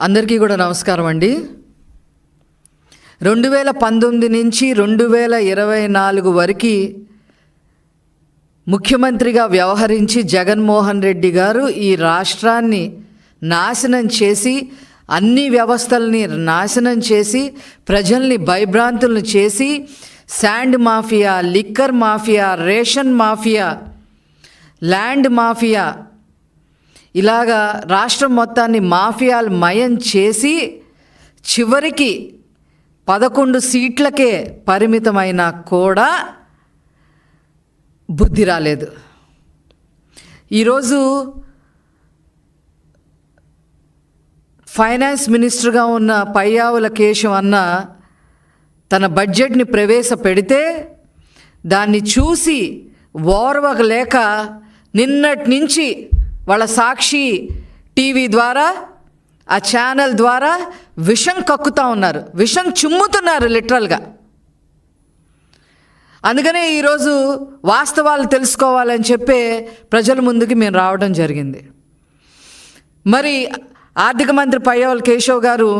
అందరికీ కూడా నమస్కారం అండి. రెండు వేల పంతొమ్మిది నుంచి రెండు వేల ఇరవై నాలుగు వరకు ముఖ్యమంత్రిగా వ్యవహరించి జగన్మోహన్ రెడ్డి గారు ఈ రాష్ట్రాన్ని నాశనం చేసి అన్ని వ్యవస్థల్ని నాశనం చేసి ప్రజల్ని భయభ్రాంతులను చేసి sand mafia liquor mafia ration mafia land mafia ఇలాగా రాష్ట్రం మొత్తాన్ని మాఫియాలు మయం చేసి చివరికి పదకొండు సీట్లకే పరిమితమైనా కూడా బుద్ధి రాలేదు. ఈరోజు ఫైనాన్స్ మినిస్టర్గా ఉన్న పయ్యావుల కేశవ్ అన్న తన బడ్జెట్ని ప్రవేశపెడితే దాన్ని చూసి ఓర్వగలేక నిన్నటి నుంచి వాళ్ళ సాక్షి టీవీ ద్వారా ఆ ఛానల్ ద్వారా విషం కక్కుతా ఉన్నారు. విషం చిమ్ముతున్నారు లిటరల్గా. అందుకనే ఈరోజు వాస్తవాలు తెలుసుకోవాలని చెప్పే ప్రజల ముందుకి మేము రావడం జరిగింది. మరి ఆర్థిక మంత్రి పయ్యవల్ కేశవ్ గారు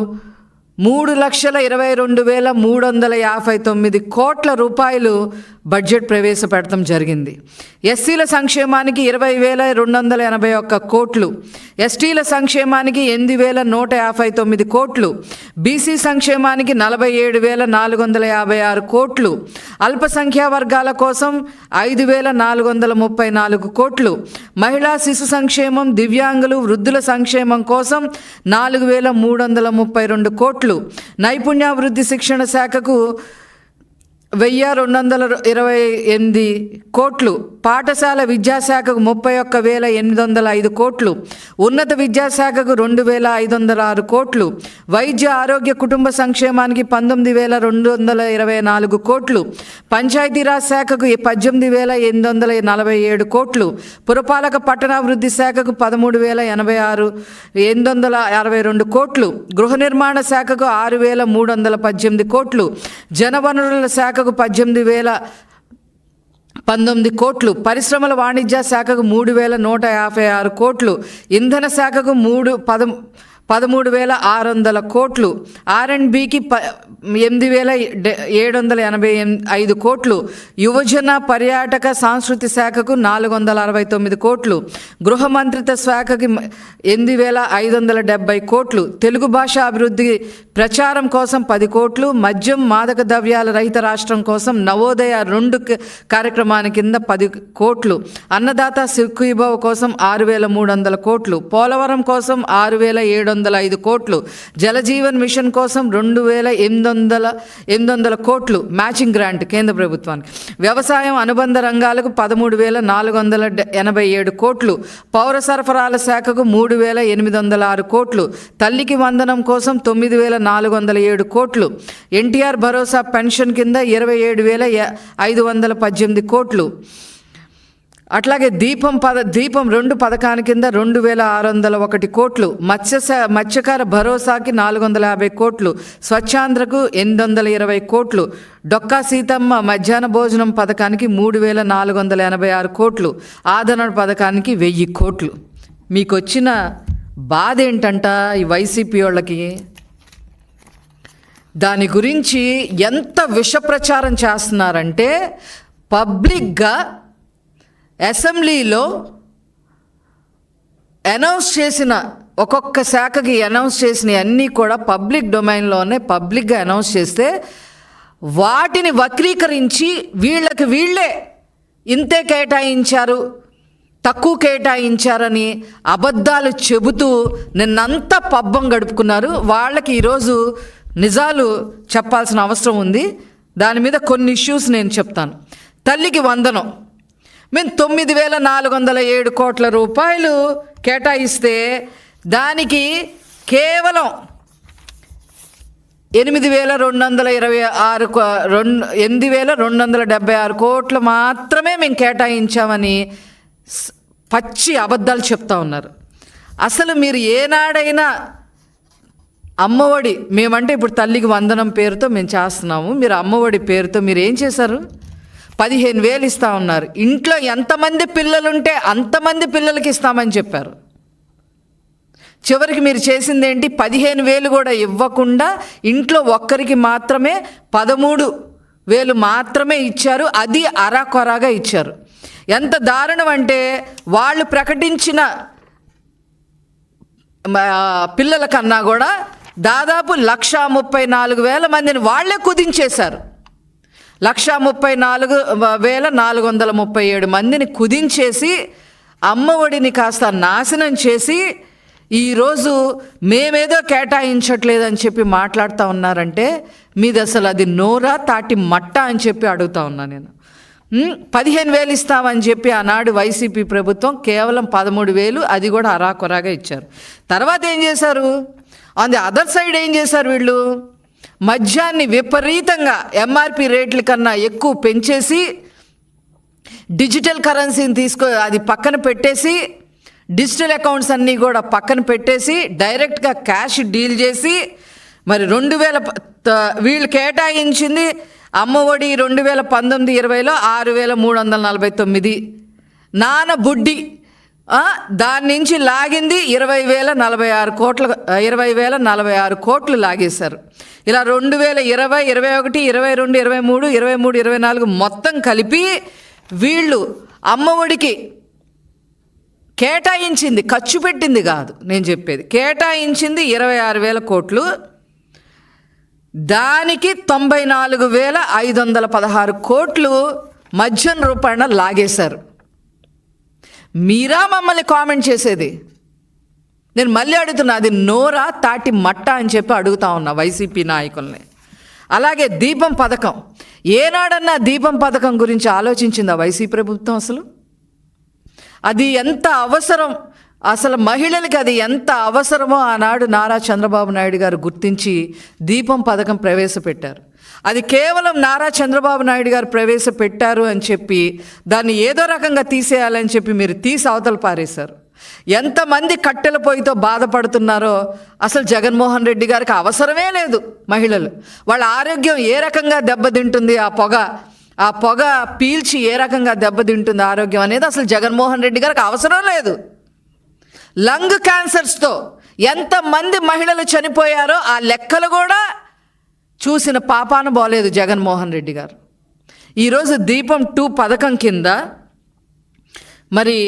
మూడు లక్షల ఇరవై రెండు వేల మూడు వందల యాభై తొమ్మిది కోట్ల రూపాయలు బడ్జెట్ ప్రవేశపెడతాం జరిగింది. ఎస్సీల సంక్షేమానికి ఇరవై వేల రెండు వందల ఎనభై ఒక్క కోట్లు ఎస్టీల సంక్షేమానికి ఎనిమిది వేల నూట యాభై తొమ్మిది కోట్లు బీసీ సంక్షేమానికి నలభై ఏడు వేల నాలుగు వందల యాభై ఆరు కోట్లు అల్పసంఖ్యా వర్గాల కోసం ఐదు వేల నాలుగు వందల ముప్పై నాలుగు కోట్లు మహిళా శిశు సంక్షేమం దివ్యాంగులు వృద్ధుల సంక్షేమం కోసం నాలుగు వేల మూడు వందల ముప్పై రెండు కోట్లు నైపుణ్యాభివృద్ధి శిక్షణ శాఖకు వెయ్యి రెండు వందల ఇరవై ఎనిమిది కోట్లు పాఠశాల విద్యాశాఖకు ముప్పై ఒక్క వేల ఎనిమిది వందల ఐదు కోట్లు ఉన్నత విద్యాశాఖకు రెండు వేల ఐదు వందల ఆరు కోట్లు వైద్య ఆరోగ్య కుటుంబ సంక్షేమానికి పంతొమ్మిది వేల రెండు వందల ఇరవై నాలుగు కోట్లు పంచాయతీరాజ్ శాఖకు పద్దెనిమిది వేల ఎనిమిది వందల నలభై ఏడు కోట్లు పురపాలక పట్టణాభివృద్ధి శాఖకు పదమూడు వేల ఎనభై ఆరు ఎనిమిది వందల అరవై రెండు కోట్లు గృహ నిర్మాణ శాఖకు ఆరు వేల మూడు వందల పద్దెనిమిది కోట్లు జనవనరుల శాఖకు పద్దెనిమిది వేల పంతొమ్మిది కోట్లు. పరిశ్రమల వాణిజ్య శాఖకు మూడు వేల నూట యాభై ఆరు కోట్లు. ఇంధన శాఖకు మూడు పద పదమూడు వేల ఆరు వందల కోట్లు. ఆర్ అండ్ బికి ప ఎనిమిది వేల ఏడు వందల ఎనభై ఐదు కోట్లు. యువజన పర్యాటక సాంస్కృతి శాఖకు నాలుగు వందల అరవై తొమ్మిది కోట్లు. గృహ మంత్రిత్వ శాఖకి ఎనిమిది వేల ఐదు వందల డెబ్బై కోట్లు. తెలుగు భాష అభివృద్ధి ప్రచారం కోసం పది కోట్లు. మద్యం మాదక ద్రవ్యాల రహిత రాష్ట్రం కోసం నవోదయ రెండు క- కింద పది కోట్లు. అన్నదాత సుఖీభవ కోసం ఆరు వేల మూడు వందల కోట్లు. పోలవరం కోసం ఆరు వేల ఏడు వందల వందల ఐదు కోట్లు. జలజీవన్ మిషన్ కోసం రెండు వేల ఎనిమిది వందల ఎనిమిది వందల కోట్లు మ్యాచింగ్ గ్రాంట్ కేంద్ర ప్రభుత్వానికి. వ్యవసాయం అనుబంధ రంగాలకు పదమూడు వేల నాలుగు వందల ఎనభై ఏడు కోట్లు. పౌర సరఫరాల శాఖకు మూడు వేల ఎనిమిది వందల ఆరు కోట్లు. తల్లికి వందనం కోసం తొమ్మిది వేల నాలుగు వందల ఏడు కోట్లు. ఎన్టీఆర్ భరోసా పెన్షన్ కింద ఇరవై ఏడు వేల ఐదు వందల పద్దెనిమిది కోట్లు. అట్లాగే దీపం పద దీపం రెండు పథకాని కింద రెండు వేల ఆరు వందల ఒకటి కోట్లు మత్స్య మత్స్యకార భరోసాకి నాలుగు వందల యాభై కోట్లు స్వచ్ఛాంధ్రకు ఎనిమిది వందల ఇరవై కోట్లు డొక్కా సీతమ్మ మధ్యాహ్న భోజనం పథకానికి మూడు వేల నాలుగు వందల ఎనభై ఆరు కోట్లు ఆదరణ పథకానికి వెయ్యి కోట్లు. మీకు వచ్చిన బాధ ఏంటంట ఈ వైసీపీ వాళ్ళకి? దాని గురించి ఎంత విష ప్రచారం చేస్తున్నారంటే పబ్లిక్గా అసెంబ్లీలో అనౌన్స్ చేసిన ఒక్కొక్క శాఖకి అనౌన్స్ చేసిన అన్నీ కూడా పబ్లిక్ డొమైన్లోనే పబ్లిక్గా అనౌన్స్ చేస్తే వాటిని వక్రీకరించి వీళ్ళకి వీళ్ళే ఇంతే కేటాయించారు తక్కువ కేటాయించారని అబద్ధాలు చెబుతూ నిన్నంతా పబ్బం గడుపుకున్నారు. వాళ్ళకి ఈరోజు నిజాలు చెప్పాల్సిన అవసరం ఉంది. దాని మీద కొన్ని ఇష్యూస్ నేను చెప్తాను. తల్లికి వందనం. మేము తొమ్మిది వేల నాలుగు వందల ఏడు కోట్ల రూపాయలు కేటాయిస్తే దానికి కేవలం ఎనిమిది వేల రెండు వందల ఇరవై ఆరు కో- రెండు ఎనిమిది వేల రెండు వందల డెబ్బై ఆరు కోట్లు మాత్రమే మేము కేటాయించామని పచ్చి అబద్ధాలు చెప్తా ఉన్నారు. అసలు మీరు ఏనాడైనా అమ్మఒడి మేమంటే ఇప్పుడు తల్లికి వందనం పేరుతో మేము చేస్తున్నాము మీరు అమ్మఒడి పేరుతో మీరు ఏం చేశారు? పదిహేను వేలు ఇస్తా ఉన్నారు. ఇంట్లో ఎంతమంది పిల్లలుంటే అంతమంది పిల్లలకి ఇస్తామని చెప్పారు. చివరికి మీరు చేసింది ఏంటి? పదిహేను వేలు కూడా ఇవ్వకుండా ఇంట్లో ఒక్కరికి మాత్రమే పదమూడు వేలు మాత్రమే ఇచ్చారు. అది అరాకొరాగా ఇచ్చారు. ఎంత దారుణం అంటే వాళ్ళు ప్రకటించిన పిల్లల కన్నా కూడా దాదాపు లక్ష ముప్పై నాలుగు వేల మందిని వాళ్ళే కుదించేశారు. లక్ష ముప్పై నాలుగు వేల నాలుగు వందల ముప్పై ఏడు మందిని కుదించేసి అమ్మఒడిని కాస్త నాశనం చేసి ఈరోజు మేమేదో కేటాయించట్లేదని చెప్పి మాట్లాడుతూ ఉన్నారంటే మీది అసలు అది నోరా తాటి మట్ట అని చెప్పి అడుగుతా ఉన్నా నేను. పదిహేను వేలు ఇస్తామని చెప్పి ఆనాడు వైసీపీ ప్రభుత్వం కేవలం పదమూడు వేలు అది కూడా అరాకొరాగా ఇచ్చారు. తర్వాత ఏం చేశారు? ఆన్ ది అదర్ సైడ్ ఏం చేశారు వీళ్ళు? మద్యాన్ని విపరీతంగా ఎంఆర్పి రేట్ల కన్నా ఎక్కువ పెంచేసి డిజిటల్ కరెన్సీని తీసుకో అది పక్కన పెట్టేసి డిజిటల్ అకౌంట్స్ అన్నీ కూడా పక్కన పెట్టేసి డైరెక్ట్గా క్యాష్ డీల్ చేసి మరి రెండు వేల వీళ్ళు కేటాయించింది అమ్మఒడి రెండు వేల పంతొమ్మిది ఇరవైలో ఆరు వేల మూడు వందల నలభై తొమ్మిది. నాన్న బుడ్డి దాని నుంచి లాగింది ఇరవై వేల నలభై ఆరు కోట్ల ఇరవై వేల నలభై ఆరు కోట్లు లాగేశారు. ఇలా రెండు వేల ఇరవై ఇరవై ఒకటి ఇరవై రెండు ఇరవై మూడు ఇరవై మూడు ఇరవై నాలుగు మొత్తం కలిపి వీళ్ళు అమ్మఒడికి కేటాయించింది ఖర్చు పెట్టింది కాదు నేను చెప్పేది. కేటాయించింది ఇరవై ఆరు వేల కోట్లు. దానికి తొంభై నాలుగు వేల ఐదు వందల పదహారు కోట్లు మద్యం రూపాయన లాగేశారు. మీరా మమ్మల్ని కామెంట్ చేసేది? నేను మళ్ళీ అడుగుతున్నా అది నోరా తాటి మట్ట అని చెప్పి అడుగుతా ఉన్నా వైసీపీ నాయకుల్ని. అలాగే దీపం పథకం. ఏనాడన్నా దీపం పథకం గురించి ఆలోచించిందా వైసీపీ ప్రభుత్వం అసలు? అది ఎంత అవసరం? అసలు మహిళలకి అది ఎంత అవసరమో ఆనాడు నారా చంద్రబాబు నాయుడు గారు గుర్తించి దీపం పథకం ప్రవేశపెట్టారు. అది కేవలం నారా చంద్రబాబు నాయుడు గారు ప్రవేశపెట్టారు అని చెప్పి దాన్ని ఏదో రకంగా తీసేయాలని చెప్పి మీరు తీసి అవతల పారేశారు. ఎంతమంది కట్టెల పొయ్యితో బాధపడుతున్నారో అసలు జగన్మోహన్ రెడ్డి గారికి అవసరమే లేదు మహిళలు. వాళ్ళ ఆరోగ్యం ఏ రకంగా దెబ్బతింటుంది ఆ పొగ ఆ పొగ పీల్చి ఏ రకంగా దెబ్బతింటుంది ఆరోగ్యం అనేది అసలు జగన్మోహన్ రెడ్డి గారికి అవసరం లేదు. లంగ్ క్యాన్సర్స్తో ఎంతమంది మహిళలు చనిపోయారో ఆ లెక్కలు కూడా చూసిన పాపాన పోలేదు జగన్మోహన్ రెడ్డి గారు. ఈరోజు దీపం టూ పథకం కింద మరి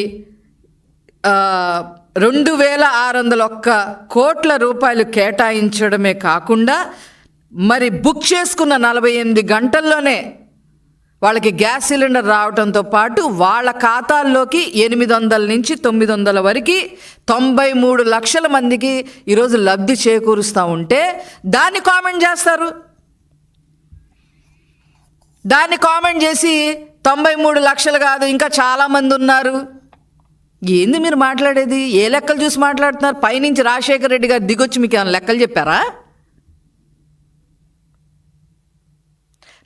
రెండు వేల ఆరు వందల ఒక్క కోట్ల రూపాయలు కేటాయించడమే కాకుండా మరి బుక్ చేసుకున్న నలభై ఎనిమిది గంటల్లోనే వాళ్ళకి గ్యాస్ సిలిండర్ రావడంతో పాటు వాళ్ళ ఖాతాల్లోకి ఎనిమిది వందల నుంచి తొమ్మిది వందల వరకు తొంభై మూడు లక్షల మందికి ఈరోజు లబ్ధి చేకూరుస్తూ ఉంటే దాన్ని కామెంట్ చేస్తారు. దాన్ని కామెంట్ చేసి తొంభై మూడు లక్షలు కాదు ఇంకా చాలామంది ఉన్నారు. ఏంది మీరు మాట్లాడేది? ఏ లెక్కలు చూసి మాట్లాడుతున్నారు? పైనుంచి రాజశేఖర రెడ్డి గారు దిగొచ్చి మీకు ఏమైనా లెక్కలు చెప్పారా?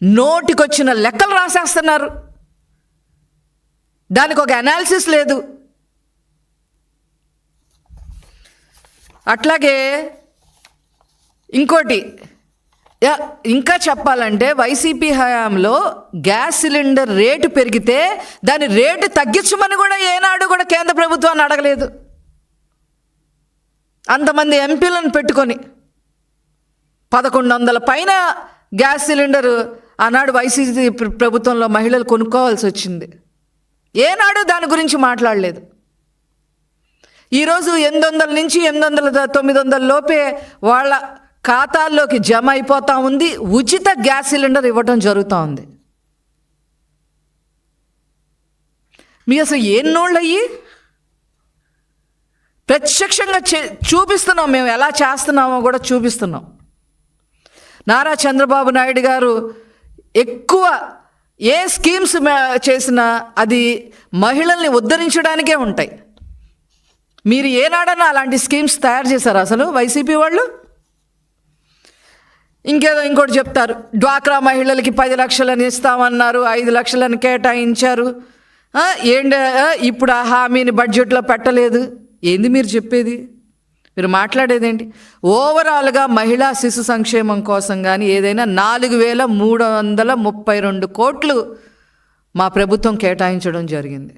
నోటికొచ్చిన లెక్కలు రాసేస్తున్నారు. దానికి ఒక అనాలిసిస్ లేదు. అట్లాగే ఇంకోటి యా, ఇంకా చెప్పాలంటే వైసీపీ హయాంలో గ్యాస్ సిలిండర్ రేటు పెరిగితే దాని రేటు తగ్గించమని కూడా ఏనాడు కూడా కేంద్ర ప్రభుత్వాన్ని అడగలేదు. అంతమంది ఎంపీలను పెట్టుకొని పదకొండు వందల పైన గ్యాస్ సిలిండర్ ఆనాడు వైసీపీ ప్రభుత్వంలో మహిళలు కొనుక్కోవాల్సి వచ్చింది. ఏనాడు దాని గురించి మాట్లాడలేదు. ఈరోజు ఎనిమిది వందల నుంచి ఎనిమిది వందల తొమ్మిది వందల లోపే వాళ్ళ ఖాతాల్లోకి జమ అయిపోతూ ఉంది. ఉచిత గ్యాస్ సిలిండర్ ఇవ్వటం జరుగుతూ ఉంది. మీ అసలు ఎన్నోళ్ళు అయ్యి ప్రత్యక్షంగా చే చూపిస్తున్నాం మేము ఎలా చేస్తున్నామో కూడా చూపిస్తున్నాం. నారా చంద్రబాబు నాయుడు గారు ఎక్కువ ఏ స్కీమ్స్ చేసినా అది మహిళల్ని ఉద్ధరించడానికే ఉంటాయి. మీరు ఏనాడన్నా అలాంటి స్కీమ్స్ తయారు చేశారు అసలు వైసీపీ వాళ్ళు? ఇంకేదో ఇంకోటి చెప్తారు. డ్వాక్రా మహిళలకి పది లక్షలని ఇస్తామన్నారు ఐదు లక్షలను కేటాయించారు. ఏంటి ఇప్పుడు ఆ హామీని బడ్జెట్లో పెట్టలేదు. ఏంది మీరు చెప్పేది? మీరు మాట్లాడేది ఏంటి ఓవరాల్గా మహిళా శిశు సంక్షేమం కోసం కానీ ఏదైనా నాలుగు వేల మూడు వందల ముప్పై రెండు కోట్లు మా ప్రభుత్వం కేటాయించడం జరిగింది.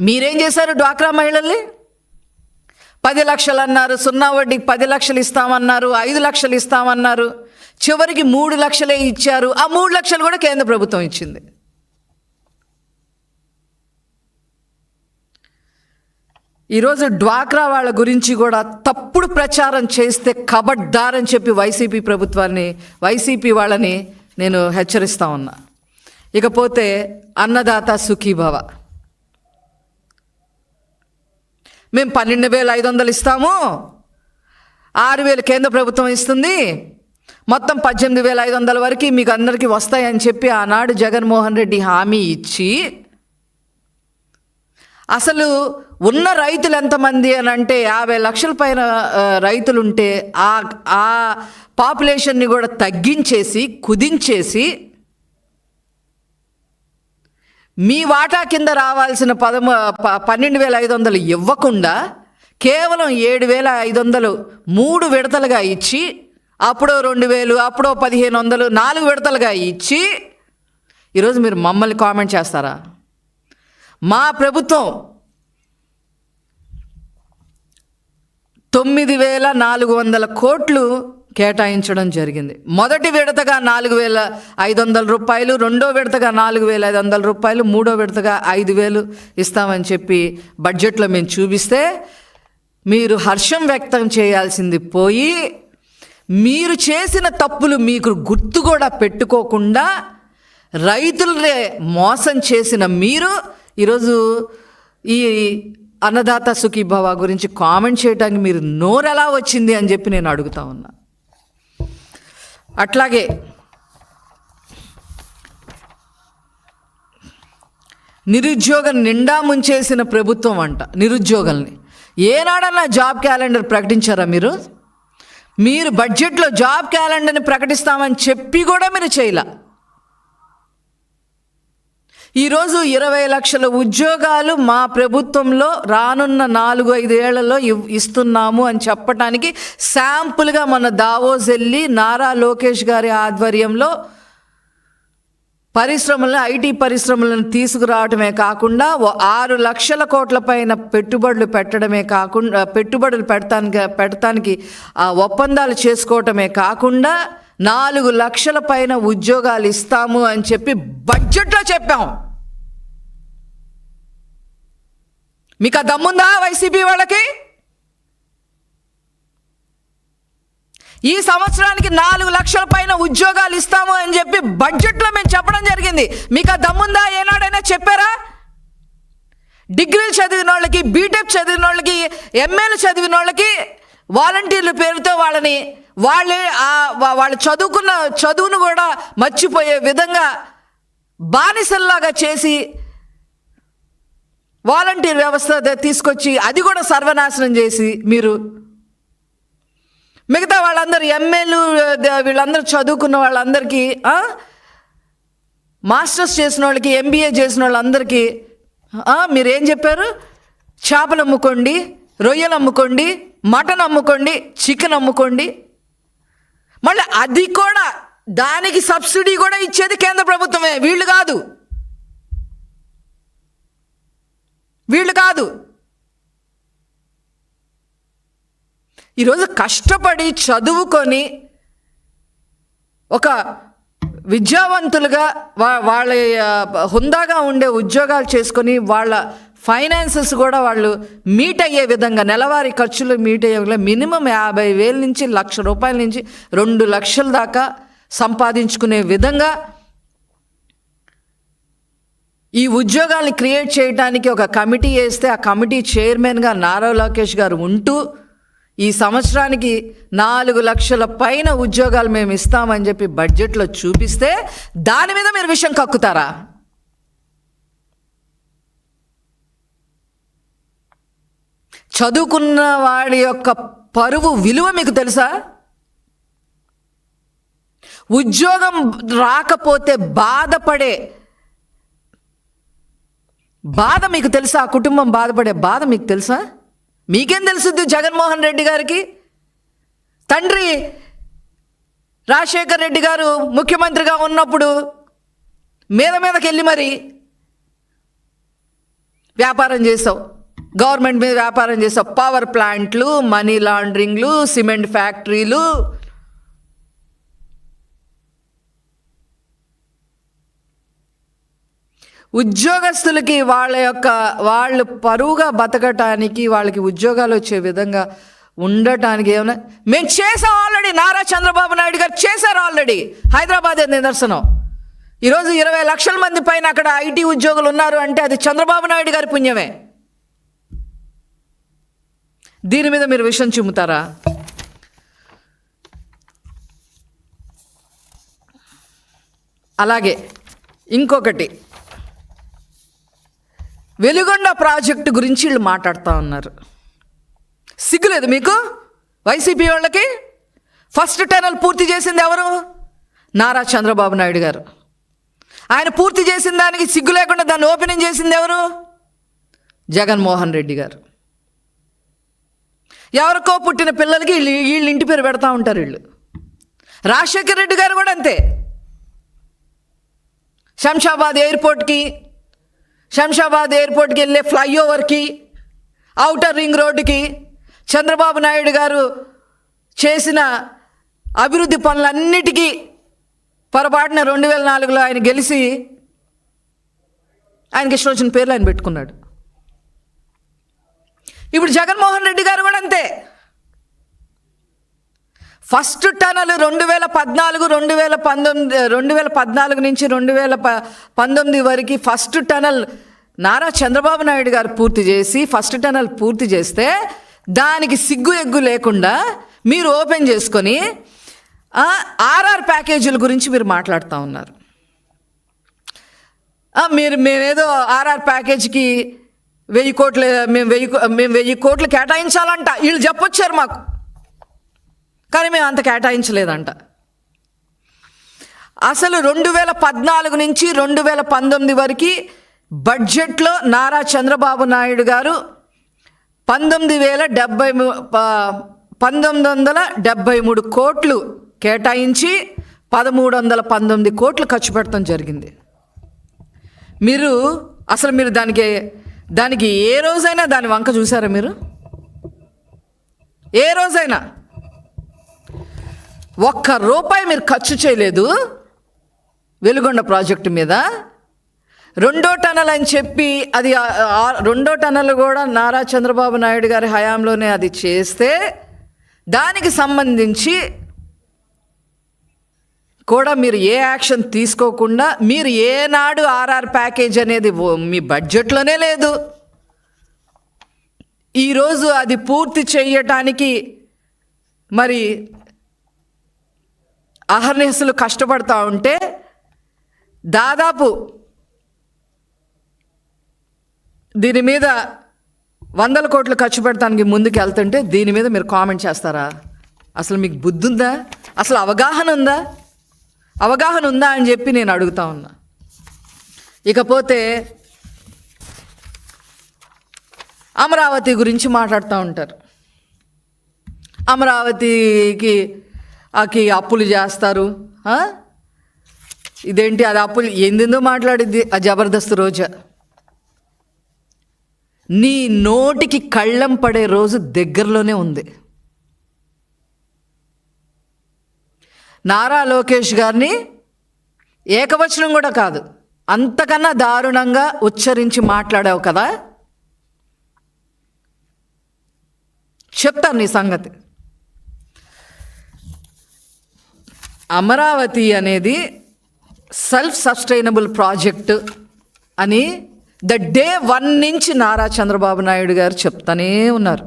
మీరేం చేశారు డ్వాక్రా మహిళల్ని? పది లక్షలు అన్నారు సున్నా వడ్డీకి పది లక్షలు ఇస్తామన్నారు ఐదు లక్షలు ఇస్తామన్నారు. చివరికి మూడు లక్షలే ఇచ్చారు. ఆ మూడు లక్షలు కూడా కేంద్ర ప్రభుత్వం ఇచ్చింది. ఈరోజు డ్వాక్రా వాళ్ళ గురించి కూడా తప్పుడు ప్రచారం చేస్తే కబడ్దారని చెప్పి వైసీపీ ప్రభుత్వాన్ని వైసీపీ వాళ్ళని నేను హెచ్చరిస్తా ఉన్నా. ఇకపోతే అన్నదాత సుఖీభవ. మేము పన్నెండు వేల ఐదు వందలు ఇస్తాము. ఆరు వేలు కేంద్ర ప్రభుత్వం ఇస్తుంది. మొత్తం పద్దెనిమిది వేల ఐదు వందల వరకు మీకు అందరికీ వస్తాయని చెప్పి ఆనాడు జగన్మోహన్ రెడ్డి హామీ ఇచ్చి అసలు ఉన్న రైతులు ఎంతమంది అని అంటే యాభై లక్షల పైన రైతులు ఉంటే ఆ ఆ పాపులేషన్ని కూడా తగ్గించేసి కుదించేసి మీ వాటా కింద రావాల్సిన పదము ప- పన్నెండు వేల ఐదు వందలు ఇవ్వకుండా కేవలం ఏడు వేల ఐదు వందలు మూడు విడతలుగా ఇచ్చి అప్పుడో రెండు వేలు అప్పుడో పదిహేను వందలు నాలుగు విడతలుగా ఇచ్చి ఈరోజు మీరు మమ్మల్ని కామెంట్ చేస్తారా? మా ప్రభుత్వం తొమ్మిది వేల నాలుగు వందల కోట్లు కేటాయించడం జరిగింది. మొదటి విడతగా నాలుగు వేల ఐదు వందల రూపాయలు రెండో విడతగా నాలుగు వేల ఐదు వందల రూపాయలు మూడో విడతగా ఐదు వేలు ఇస్తామని చెప్పి బడ్జెట్లో మేము చూపిస్తే మీరు హర్షం వ్యక్తం చేయాల్సింది పోయి మీరు చేసిన తప్పులు మీకు గుర్తు కూడా పెట్టుకోకుండా రైతులనే మోసం చేసిన మీరు ఈరోజు ఈ అన్నదాత సుఖీభవ గురించి కామెంట్ చేయడానికి మీరు నోరెలా వచ్చింది అని చెప్పి నేను అడుగుతా ఉన్నా. అట్లాగే నిరుద్యోగం నిండా ముంచేసిన ప్రభుత్వం అంట నిరుద్యోగుల్ని. ఏనాడన్నా జాబ్ క్యాలెండర్ ప్రకటించారా మీరు? మీరు బడ్జెట్లో జాబ్ క్యాలెండర్ని ప్రకటిస్తామని చెప్పి కూడా మీరు చేయలే. ఈరోజు ఇరవై లక్షల ఉద్యోగాలు మా ప్రభుత్వంలో రానున్న నాలుగు ఐదు ఏళ్ళలో ఇవ్- ఇస్తున్నాము అని చెప్పటానికి శాంపుల్గా మన దావోస్ వెళ్ళి నారా లోకేష్ గారి ఆధ్వర్యంలో పరిశ్రమలను ఐటీ పరిశ్రమలను తీసుకురావడమే కాకుండా ఓ ఆరు లక్షల కోట్ల పైన పెట్టుబడులు పెట్టడమే కాకుండా పెట్టుబడులు పెడతానికి పెడతానికి ఆ ఒప్పందాలు చేసుకోవటమే కాకుండా నాలుగు లక్షల పైన ఉద్యోగాలు ఇస్తాము అని చెప్పి బడ్జెట్లో చెప్పాం. మీకు ఆ దమ్ముందా వైసీపీ వాళ్ళకి? ఈ సంవత్సరానికి నాలుగు లక్షల పైన ఉద్యోగాలు ఇస్తాము అని చెప్పి బడ్జెట్లో మేము చెప్పడం జరిగింది. మీకు ఆ దమ్ముందా ఏనాడైనా చెప్పారా? డిగ్రీలు చదివిన వాళ్ళకి బీటెక్ చదివిన వాళ్ళకి ఎంఏలు చదివిన వాళ్ళకి వాలంటీర్ల పేరుతో వాళ్ళని వాళ్ళే వాళ్ళు చదువుకున్న చదువును కూడా మర్చిపోయే విధంగా బానిసల్లాగా చేసి వాలంటీర్ వ్యవస్థ తీసుకొచ్చి అది కూడా సర్వనాశనం చేసి మీరు మిగతా వాళ్ళందరూ ఎమ్మెల్యేలు వీళ్ళందరూ చదువుకున్న వాళ్ళందరికీ మాస్టర్స్ చేసిన వాళ్ళకి ఎంబీఏ చేసిన వాళ్ళందరికీ మీరేం చెప్పారు? చేపలు అమ్ముకోండి రొయ్యలు అమ్ముకోండి మటన్ అమ్ముకోండి చికెన్ అమ్ముకోండి. మళ్ళీ అది కూడా దానికి సబ్సిడీ కూడా ఇచ్చేది కేంద్ర ప్రభుత్వమే వీళ్ళు కాదు. వీళ్ళు కాదు. ఈరోజు కష్టపడి చదువుకొని ఒక విద్యావంతులుగా వా వాళ్ళ హుందాగా ఉండే ఉద్యోగాలు చేసుకొని వాళ్ళ ఫైనాన్సెస్ కూడా వాళ్ళు మీట్ అయ్యే విధంగా నెలవారీ ఖర్చులు మీట్ అయ్యే విధంగా మినిమం యాభై వేల నుంచి లక్ష రూపాయల నుంచి రెండు లక్షల దాకా సంపాదించుకునే విధంగా ఈ ఉద్యోగాల్ని క్రియేట్ చేయడానికి ఒక కమిటీ వేస్తే ఆ కమిటీ చైర్మన్గా నారా లోకేష్ గారు ఉంటూ ఈ సంవత్సరానికి నాలుగు లక్షల పైన ఉద్యోగాలు మేము ఇస్తామని చెప్పి బడ్జెట్లో చూపిస్తే దాని మీద మీరు విషయం కక్కుతారా? చదువుకున్న వాడి యొక్క పరువు విలువ మీకు తెలుసా? ఉద్యోగం రాకపోతే బాధపడే బాధ మీకు తెలుసా? ఆ కుటుంబం బాధపడే బాధ మీకు తెలుసా? మీకేం తెలుసుద్ది జగన్మోహన్ రెడ్డి గారికి? తండ్రి రాజశేఖర్ రెడ్డి గారు ముఖ్యమంత్రిగా ఉన్నప్పుడు మీద మీదకి వెళ్ళి మరి వ్యాపారం చేసావు గవర్నమెంట్ మీద వ్యాపారం చేసావు పవర్ ప్లాంట్లు మనీ లాండరింగ్లు సిమెంట్ ఫ్యాక్టరీలు ఉద్యోగస్తులకి వాళ్ళ యొక్క వాళ్ళు పరువుగా బతకటానికి వాళ్ళకి ఉద్యోగాలు వచ్చే విధంగా ఉండటానికి ఏమైనా మేము చేసాం ఆల్రెడీ నారా చంద్రబాబు నాయుడు గారు చేశారు ఆల్రెడీ హైదరాబాద్ నిదర్శనం? ఈరోజు ఇరవై లక్షల మంది పైన అక్కడ ఐటీ ఉద్యోగులు ఉన్నారు అంటే అది చంద్రబాబు నాయుడు గారి పుణ్యమే. దీని మీద మీరు విషయం చిమ్ముతారా? అలాగే ఇంకొకటి. వెలుగొండ ప్రాజెక్టు గురించి వీళ్ళు మాట్లాడుతూ ఉన్నారు. సిగ్గులేదు మీకు? వైసీపీ వాళ్ళకి? ఫస్ట్ టనల్ పూర్తి చేసింది ఎవరు? నారా చంద్రబాబు నాయుడు గారు. ఆయన పూర్తి చేసిన దానికి సిగ్గు లేకుండా దాన్ని ఓపెనింగ్ చేసింది ఎవరు? జగన్మోహన్ రెడ్డి గారు. ఎవరికో పుట్టిన పిల్లలకి వీళ్ళు వీళ్ళు ఇంటి పేరు పెడతా ఉంటారు వీళ్ళు. రాజశేఖర్ రెడ్డి గారు కూడా అంతే. శంషాబాద్ ఎయిర్పోర్ట్కి శంషాబాద్ ఎయిర్పోర్ట్కి వెళ్ళే ఫ్లైఓవర్కి ఔటర్ రింగ్ రోడ్డుకి చంద్రబాబు నాయుడు గారు చేసిన అభివృద్ధి పనులన్నిటికీ పొరపాటున రెండు వేల నాలుగులో ఆయన గెలిచి ఆయనకి ఇష్టం వచ్చిన పేర్లు ఆయన పెట్టుకున్నాడు. ఇప్పుడు జగన్మోహన్ రెడ్డి గారు కూడా అంతే. ఫస్ట్ టనల్ రెండు వేల పద్నాలుగు రెండు వేల పంతొమ్మిది రెండు వేల పద్నాలుగు నుంచి రెండు వేల ప పంతొమ్మిది వరకు ఫస్ట్ టనల్ నారా చంద్రబాబు నాయుడు గారు పూర్తి చేసి ఫస్ట్ టనల్ పూర్తి చేస్తే దానికి సిగ్గు ఎగ్గు లేకుండా మీరు ఓపెన్ చేసుకొని ఆర్ఆర్ ప్యాకేజీల గురించి మీరు మాట్లాడుతూ ఉన్నారు. మీరు మేమేదో ఆర్ఆర్ ప్యాకేజీకి వెయ్యి కోట్లు మేము వెయ్యి కో- మేము వెయ్యి కోట్లు కేటాయించాలంట. వీళ్ళు చెప్పొచ్చారు మాకు. కానీ మేము అంత కేటాయించలేదంట. అసలు రెండు వేల పద్నాలుగు నుంచి రెండు వేల పంతొమ్మిది వరకు బడ్జెట్లో నారా చంద్రబాబు నాయుడు గారు పంతొమ్మిది వేల డెబ్బై ప- పంతొమ్మిది వందల డెబ్బై మూడు కోట్లు కేటాయించి పదమూడు వందల పంతొమ్మిది కోట్లు ఖర్చు పెట్టడం జరిగింది. మీరు అసలు మీరు దానికి దానికి ఏ రోజైనా దాని వంక చూసారా మీరు? ఏ రోజైనా ఒక్క రూపాయి మీరు ఖర్చు చేయలేదు. వెలుగొండ ప్రాజెక్టు మీద. రెండో టనల్ అని చెప్పి అది రెండో టనల్ కూడా నారా చంద్రబాబు నాయుడు గారి హయాంలోనే అది చేస్తే దానికి సంబంధించి కూడా మీరు ఏ యాక్షన్ తీసుకోకుండా మీరు ఏనాడు ఆర్ఆర్ ప్యాకేజ్ అనేది మీ బడ్జెట్లోనే లేదు. ఈరోజు అది పూర్తి చేయటానికి మరి అహర్నిశలు కష్టపడతా ఉంటే దాదాపు దీని మీద వందల కోట్లు ఖర్చు పెడతానికి ముందుకు వెళ్తుంటే దీని మీద మీరు కామెంట్ చేస్తారా? అసలు మీకు బుద్ధి ఉందా అసలు అవగాహన ఉందా? అవగాహన ఉందా అని చెప్పి నేను అడుగుతా ఉన్నా. ఇకపోతే అమరావతి గురించి మాట్లాడుతూ ఉంటారు. అమరావతికి ఆకి అప్పులు చేస్తారు ఇదేంటి అది అప్పులు? ఎందెందో మాట్లాడింది ఆ జబర్దస్త్ రోజా. నీ నోటికి కళ్ళం పడే రోజు దగ్గరలోనే ఉంది. నారా లోకేష్ గారిని ఏకవచనం కూడా కాదు అంతకన్నా దారుణంగా ఉచ్చరించి మాట్లాడావు కదా? చెప్తాను నీ సంగతి. అమరావతి అనేది సెల్ఫ్ సస్టైనబుల్ ప్రాజెక్ట్ అని ద డే వన్ నుంచి నారా చంద్రబాబు నాయుడు గారు చెప్తానే ఉన్నారు.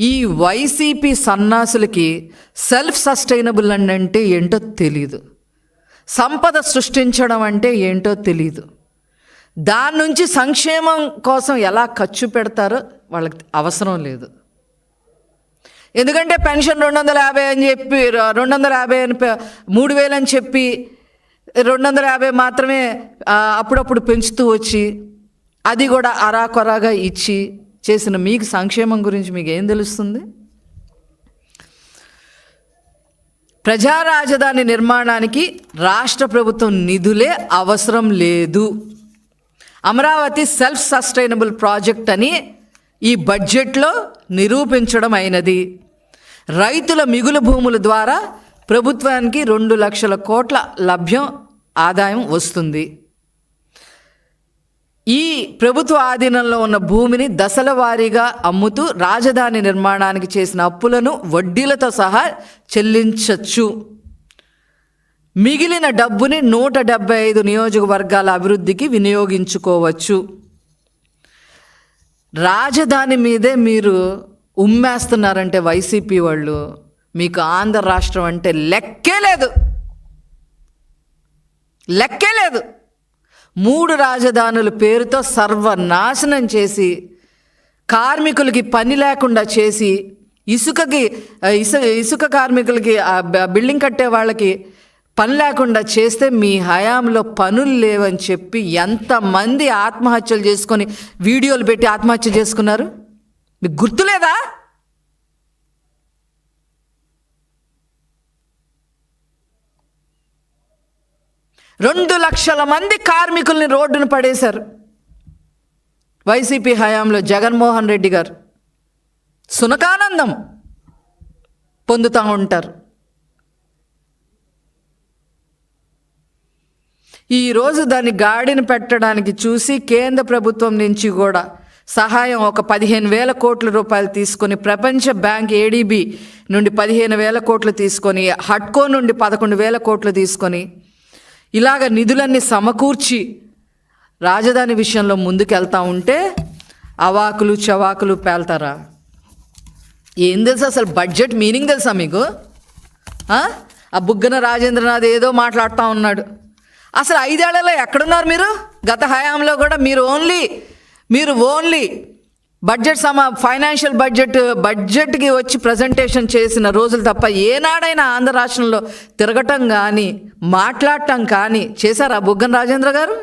ఈ వైసీపీ సన్నాసులకి సెల్ఫ్ సస్టైనబుల్ అని అంటే ఏంటో తెలియదు సంపద సృష్టించడం అంటే ఏంటో తెలియదు దాని నుంచి సంక్షేమం కోసం ఎలా ఖర్చు పెడతారో వాళ్ళకి అవసరం లేదు. ఎందుకంటే పెన్షన్ రెండు వందల యాభై అని చెప్పి రెండు వందల యాభై అని మూడు వేలు అని చెప్పి రెండు వందల యాభై మాత్రమే అప్పుడప్పుడు పెంచుతూ వచ్చి అది కూడా అరాకొరాగా ఇచ్చి చేసిన మీకు సంక్షేమం గురించి మీకు ఏం తెలుస్తుంది? ప్రజా రాజధాని నిర్మాణానికి రాష్ట్ర ప్రభుత్వం నిధులే అవసరం లేదు. అమరావతి సెల్ఫ్ సస్టైనబుల్ ప్రాజెక్ట్ అని ఈ బడ్జెట్లో నిరూపించడం అయినది. రైతుల మిగులు భూముల ద్వారా ప్రభుత్వానికి రెండు లక్షల కోట్ల లభ్యం ఆదాయం వస్తుంది. ఈ ప్రభుత్వ ఆధీనంలో ఉన్న భూమిని దశల వారీగా అమ్ముతూ రాజధాని నిర్మాణానికి చేసిన అప్పులను వడ్డీలతో సహా చెల్లించచ్చు. మిగిలిన డబ్బుని నూట డెబ్బై ఐదు నియోజకవర్గాల అభివృద్ధికి వినియోగించుకోవచ్చు. రాజధాని మీదే మీరు ఉమ్మేస్తున్నారంటే వైసీపీ వాళ్ళు మీకు ఆంధ్ర రాష్ట్రం అంటే లెక్కే లేదు. లెక్కే లేదు. మూడు రాజధానుల పేరుతో సర్వనాశనం చేసి కార్మికులకి పని లేకుండా చేసి ఇసుకకి ఇసు ఇసుక కార్మికులకి బిల్డింగ్ కట్టే వాళ్ళకి పని లేకుండా చేస్తే మీ హయాంలో పనులు లేవని చెప్పి ఎంతమంది ఆత్మహత్యలు చేసుకొని వీడియోలు పెట్టి ఆత్మహత్య చేసుకున్నారు? మీకు గుర్తులేదా రెండు లక్షల మంది కార్మికుల్ని రోడ్డును పడేశారు. వైసీపీ హయాంలో జగన్మోహన్ రెడ్డి గారు. సునకానందం పొందుతూ ఉంటారు. ఈరోజు దాన్ని గాడిని పెట్టడానికి చూసి కేంద్ర ప్రభుత్వం నుంచి కూడా సహాయం ఒక పదిహేను వేల కోట్ల రూపాయలు తీసుకొని ప్రపంచ బ్యాంక్ ఏడీబీ నుండి పదిహేను వేల కోట్లు తీసుకొని హట్కో నుండి పదకొండు వేల కోట్లు తీసుకొని ఇలాగ నిధులన్నీ సమకూర్చి రాజధాని విషయంలో ముందుకెళ్తా ఉంటే అవాకులు చవాకులు పేల్తారా? ఏం తెలుసు అసలు బడ్జెట్ మీనింగ్ తెలుసా మీకు? ఆ? ఆ బుగ్గన రాజేంద్రనాథ్ ఏదో మాట్లాడుతూ ఉన్నాడు. అసలు ఐదేళ్ళలో ఎక్కడున్నారు మీరు? గత హయాంలో కూడా మీరు ఓన్లీ మీరు ఓన్లీ బడ్జెట్ సమా ఫైనాన్షియల్ బడ్జెట్ బడ్జెట్కి వచ్చి ప్రజెంటేషన్ చేసిన రోజులు తప్ప ఏనాడైనా ఆంధ్ర రాష్ట్రంలో తిరగటం కానీ మాట్లాడటం కానీ చేశారా బుగ్గన రాజేంద్ర గారు?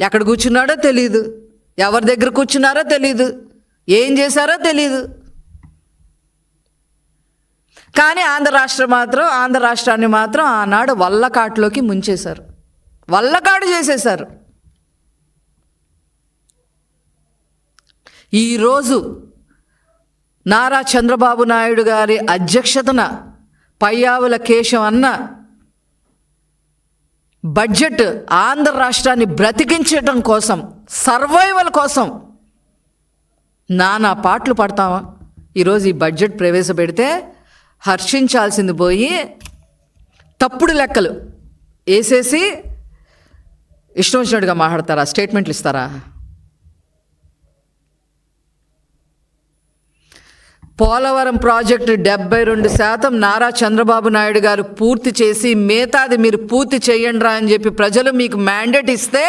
ఎక్కడ కూర్చున్నాడో తెలియదు ఎవరి దగ్గర కూర్చున్నారో తెలియదు ఏం చేశారో తెలియదు కానీ ఆంధ్ర రాష్ట్రం మాత్రం ఆంధ్ర రాష్ట్రాన్ని మాత్రం ఆనాడు వల్లకాటులోకి ముంచేశారు. వల్లకాడు చేసేశారు. ఈరోజు నారా చంద్రబాబు నాయుడు గారి అధ్యక్షతన పయ్యావుల కేశం అన్న బడ్జెట్ ఆంధ్ర రాష్ట్రాన్ని బ్రతికించడం కోసం సర్వైవల్ కోసం నానా పాటలు పడతామా ఈరోజు ఈ బడ్జెట్ ప్రవేశపెడితే హర్షించాల్సింది పోయి తప్పుడు లెక్కలు వేసేసి ఇష్టం వచ్చినట్టుగా మాట్లాడతారా? స్టేట్మెంట్లు ఇస్తారా? పోలవరం ప్రాజెక్టు డెబ్బై రెండు శాతం నారా చంద్రబాబు నాయుడు గారు పూర్తి చేసి మిగతాది మీరు పూర్తి చేయండి రా అని చెప్పి ప్రజలు మీకు మ్యాండేట్ ఇస్తే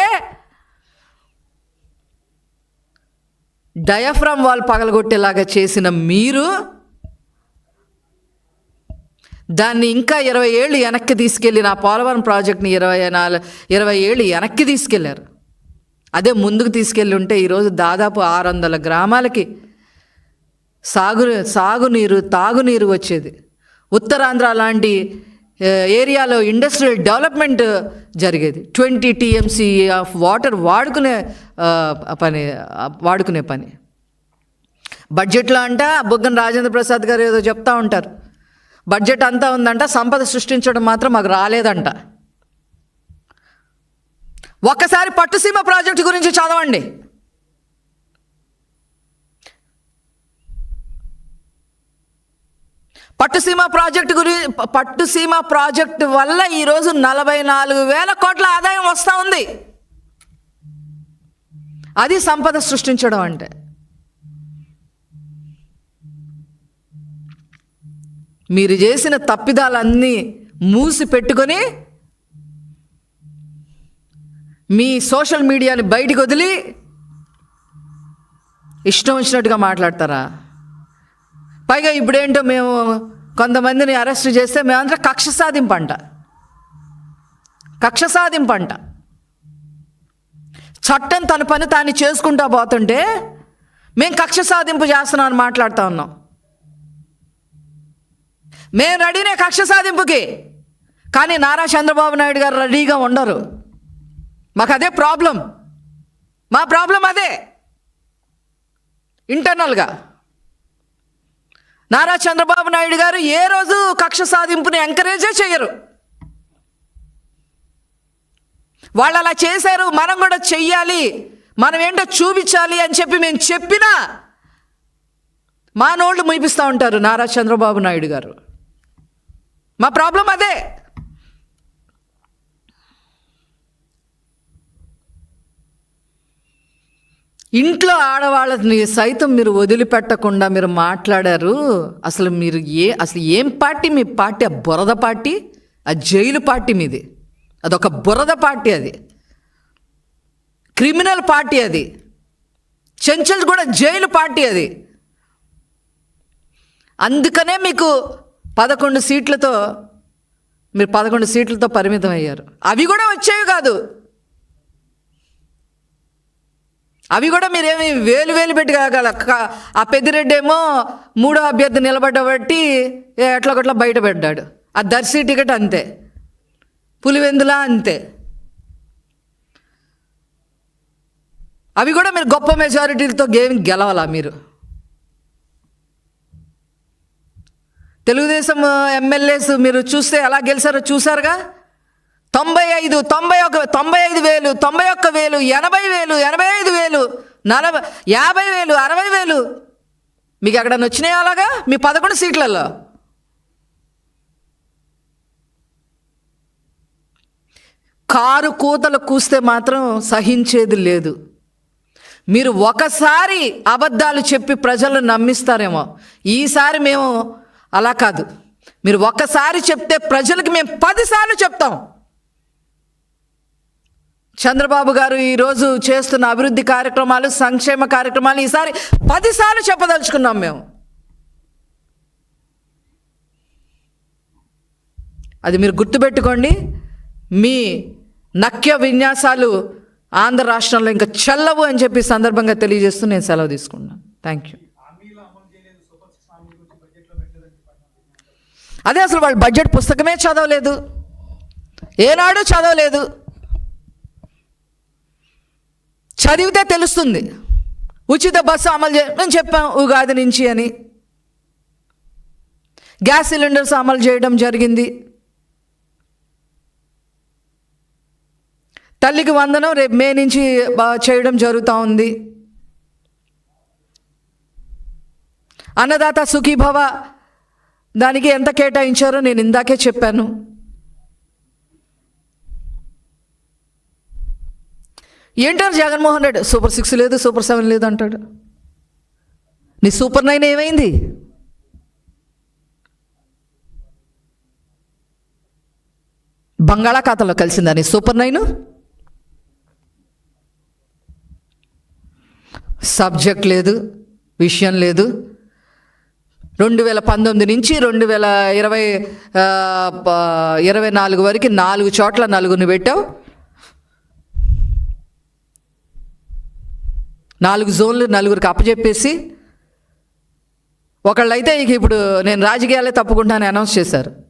డయాఫ్రామ్ వాల్ పగలగొట్టేలాగా చేసిన మీరు దాన్ని ఇంకా ఇరవై ఏళ్ళు వెనక్కి తీసుకెళ్ళి నా పోలవరం ప్రాజెక్ట్ని ఇరవై నాలుగు ఇరవై ఏళ్ళు వెనక్కి తీసుకెళ్ళారు. అదే ముందుకు తీసుకెళ్ళి ఉంటే ఈరోజు దాదాపు ఆరు వందల గ్రామాలకి సాగు సాగునీరు తాగునీరు వచ్చేది. ఉత్తరాంధ్ర లాంటి ఏరియాలో ఇండస్ట్రియల్ డెవలప్మెంట్ జరిగేది. ట్వంటీ టీఎంసీ ఆఫ్ వాటర్ వాడుకునే పని వాడుకునే పని. బడ్జెట్లో అంట బుగ్గన రాజేంద్ర ప్రసాద్ గారు ఏదో చెప్తా ఉంటారు. బడ్జెట్ అంతా ఉందంట సంపద సృష్టించడం మాత్రం మాకు రాలేదంట. ఒక్కసారి పట్టుసీమ ప్రాజెక్టు గురించి చదవండి. పట్టుసీమ ప్రాజెక్టు గురి పట్టుసీమ ప్రాజెక్టు వల్ల ఈరోజు నలభై నాలుగు వేల కోట్ల ఆదాయం వస్తూ ఉంది. అది సంపద సృష్టించడం అంటే. మీరు చేసిన తప్పిదాలన్నీ మూసి పెట్టుకొని మీ సోషల్ మీడియాని బయటికి వదిలి ఇష్టం వచ్చినట్టుగా మాట్లాడతారా? పైగా ఇప్పుడేంటో మేము కొంతమందిని అరెస్ట్ చేస్తే మేమంతా కక్ష సాధింపు అంట కక్ష సాధింపు అంట చట్టం తన పని తాను చేసుకుంటా పోతుంటే మేము కక్ష సాధింపు చేస్తున్నామని మాట్లాడుతూ ఉన్నాం. మేము రెడీనే కక్ష సాధింపుకి. కానీ నారా చంద్రబాబు నాయుడు గారు రెడీగా ఉండరు. మాకు అదే ప్రాబ్లం. మా ప్రాబ్లం అదే. ఇంటర్నల్గా. నారా చంద్రబాబు నాయుడు గారు ఏ రోజు కక్ష సాధింపుని ఎంకరేజే చేయరు వాళ్ళు అలా చేశారు మనం కూడా చెయ్యాలి మనం ఏంటో చూపించాలి అని చెప్పి మేము చెప్పినా మా నోళ్ళు ముయిపిస్తూ ఉంటారు నారా చంద్రబాబు నాయుడు గారు. మా ప్రాబ్లం అదే. ఇంట్లో ఆడవాళ్ళని సైతం మీరు వదిలిపెట్టకుండా మీరు మాట్లాడారు. అసలు మీరు ఏ అసలు ఏం పార్టీ? మీ పార్టీ ఆ బురద పార్టీ ఆ జైలు పార్టీ మీది. అదొక బురద పార్టీ అది. క్రిమినల్ పార్టీ అది. చెంచల్ కూడా జైలు పార్టీ అది. అందుకనే మీకు పదకొండు సీట్లతో మీరు పదకొండు సీట్లతో పరిమితం అయ్యారు అవి కూడా వచ్చేవి కాదు. అవి కూడా మీరేమి వేలు వేలు పెట్టి కాగల ఆ పెద్దిరెడ్డి ఏమో మూడో అభ్యర్థి నిలబడబట్టి ఎట్లా ఒకట్లా బయట పెట్టాడు ఆ దర్శి టికెట్ అంతే. పులివెందుల అంతే. అవి కూడా మీరు గొప్ప మెజారిటీలతో గేమ్ గెలవాలా మీరు? తెలుగుదేశం ఎమ్మెల్యేస్ మీరు చూస్తే ఎలా గెలిచారో చూసారుగా తొంభై ఐదు తొంభై ఒక తొంభై ఐదు వేలు తొంభై ఒక్క వేలు ఎనభై వేలు ఎనభై ఐదు వేలు నలభై యాభై వేలు అరవై వేలు. మీకు ఎక్కడన్నా వచ్చినాయి అలాగా? మీ పదకొండు సీట్లలో. కారు కూతలు కూస్తే మాత్రం సహించేది లేదు. మీరు ఒకసారి అబద్ధాలు చెప్పి ప్రజలను నమ్మిస్తారేమో. ఈసారి మేము అలా కాదు. మీరు ఒక్కసారి చెప్తే ప్రజలకు మేము పదిసార్లు చెప్తాం. చంద్రబాబు గారు ఈరోజు చేస్తున్న అభివృద్ధి కార్యక్రమాలు సంక్షేమ కార్యక్రమాలు ఈసారి పదిసార్లు చెప్పదలుచుకున్నాం మేము. అది మీరు గుర్తుపెట్టుకోండి. మీ నక్య విన్యాసాలు ఆంధ్ర రాష్ట్రంలో ఇంకా చెల్లవు అని చెప్పి సందర్భంగా తెలియజేస్తూ నేను సెలవు తీసుకున్నాను థ్యాంక్ యూ అదే అసలు వాళ్ళు బడ్జెట్ పుస్తకమే చదవలేదు. ఏనాడు చదవలేదు. చదివితే తెలుస్తుంది. ఉచిత బస్సు అమలు చే చెప్పాం ఉగాది నుంచి అని. గ్యాస్ సిలిండర్స్ అమలు చేయడం జరిగింది. తల్లికి వందనం రేపు మే నుంచి చేయడం జరుగుతూ ఉంది. అన్నదాత సుఖీభవ దానికి ఎంత కేటాయించారో నేను ఇందాకే చెప్పాను. ఏంటారు జగన్మోహన్ రెడ్డి? సూపర్ సిక్స్ లేదు సూపర్ సెవెన్ లేదు అంటాడు. నీ సూపర్ నైన్ ఏమైంది? బంగాళాఖాతంలో కలిసిందా నీ సూపర్ నైన్? సబ్జెక్ట్ లేదు విషయం లేదు రెండు వేల పంతొమ్మిది నుంచి రెండు వేల ఇరవై ప- ఇరవై నాలుగు వరకు నాలుగు చోట్ల నలుగురిని పెట్టావు. నాలుగు జోన్లు నలుగురికి అప్పచెప్పేసి ఒకళ్ళైతే ఇక ఇప్పుడు నేను రాజకీయాలే తప్పుకుంటానని అనౌన్స్ చేశారు.